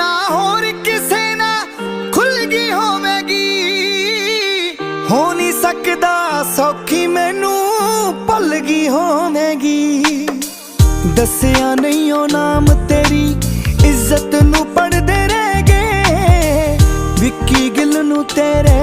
ਨਾ ਹੋਰ ਕਿਸੇ ਨਾਲ ਖੁੱਲ ਗਈ ਹੋਵੇਗੀ। ਹੋ ਨਹੀਂ ਸਕਦਾ ਸੌਖੀ ਮੈਨੂੰ ਭੁੱਲ ਗਈ ਹੋਵੇਗੀ। ਦੱਸਿਆ ਨਹੀਂ ਉਹ ਨਾਮ ਤੇਰੀ ਇੱਜ਼ਤ ਨੂੰ ਪੜਦੇ ਰਹਿ ਗਏ। ਵਿੱਕੀ ਗਿੱਲ ਨੂੰ ਤੇਰੇ